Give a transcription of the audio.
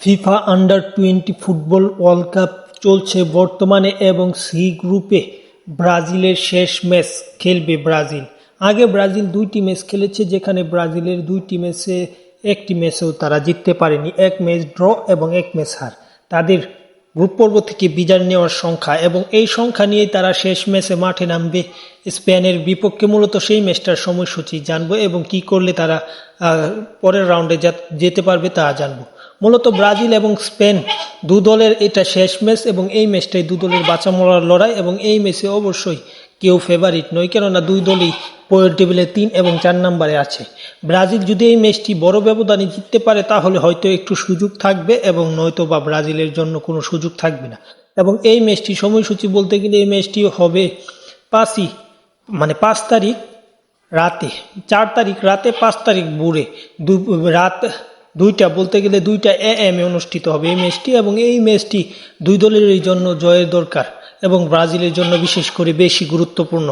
FIFA under twenty football world cup চলছে বর্তমানে এবং সি গ্রুপে ব্রাজিলের শেষ ম্যাচ খেলবে ব্রাজিল। আগে ব্রাজিল দুইটি ম্যাচ খেলেছে, যেখানে ব্রাজিলের দুইটি ম্যাচে একটি ম্যাচেও তারা জিততে পারেনি। এক ম্যাচ ড্র এবং এক ম্যাচ হার। তাদের গ্রুপ পর্ব থেকে বিজয় নেওয়ার সংখ্যা এবং এই সংখ্যা নিয়েই তারা শেষ ম্যাচে মাঠে নামবে। স্পেনের বিপক্ষে মূলত সেই ম্যাচটার সময়সূচি জানব এবং কি করলে তারা পরের রাউন্ডে যেতে পারবে তা জানব। মূলত ব্রাজিল এবং স্পেন দু দলের এটা শেষ ম্যাচ এবং এই ম্যাচটাই দু দলের বাঁচা মরার লড়াই এবং এই ম্যাচে অবশ্যই কেউ ফেভারিট নয়, কেননা দুই দলই পয়েন্ট টেবিলে তিন এবং চার নম্বরে আছে। ব্রাজিল যদি এই ম্যাচটি বড় ব্যবধানে জিততে পারে, তাহলে হয়তো একটু সুযোগ থাকবে এবং নয়তো বা ব্রাজিলের জন্য কোনো সুযোগ থাকবে না। এবং এই ম্যাচটি সময়সূচি বলতে গেলে এই ম্যাচটি হবে পাঁচই মানে পাঁচ তারিখ রাতে, চার তারিখ রাতে, পাঁচ তারিখ ভোরে দু রাত দুইটা, বলতে গেলে দুইটা এ এম এ অনুষ্ঠিত হবে এই ম্যাচটি এবং এই ম্যাচটি দুই দলের জন্য জয়ের দরকার। এবং ব্রাজিলের জন্য বিশেষ করে বেশি গুরুত্বপূর্ণ।